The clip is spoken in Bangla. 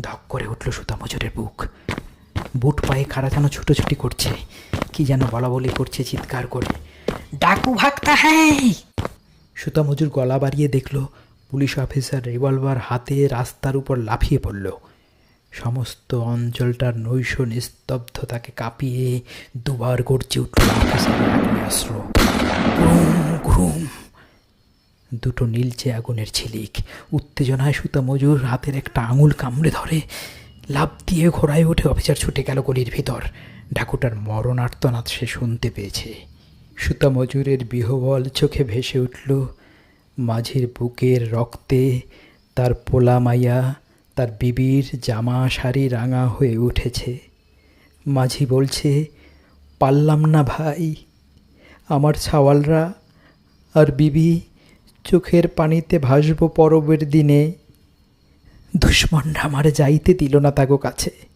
ধক করে উঠল সুতা মজুরের বুক। বুট পায়ে খাড়া যেন ছুটোছুটি করছে, কি যেন বলা বলি করছে চিৎকার করে। ডাকু ভাগতা হ্যাঁ সুতা মজুর গলা বাড়িয়ে দেখল, পুলিশ অফিসার রিভলভার হাতে রাস্তার উপর লাফিয়ে পড়ল। সমস্ত অঞ্চলটার নৈশ নিস্তব্ধতাকে কাঁপিয়ে দুবার গর্জে উঠল অফিসারের আগ্নেয়াস্ত্র। দুটো নীলচে আগুনের ছিলিক উত্তেজনায় সুতা মজুর হাতের একটা আঙুল কামড়ে ধরে। লাভ দিয়ে ঘোড়ায় উঠে অফিসার ছুটে গেল গলির ভিতর। ডাকুটার মরণার্তনাদ সে শুনতে পেয়েছে। সুতা মজুরের বিহবল চোখে ভেসে উঠল। মাঝির বুকের রক্তে তার পোলা মাইয়া, তার বিবির জামা শাড়ি রাঙা হয়ে উঠেছে। মাঝি বলছে, পারলাম না ভাই। আমার ছাওয়ালরা আর বিবি চোখের পানিতে ভাসব পরবের দিনে দুশ্মনরা আমার যাইতে দিল না তাগো কাছে।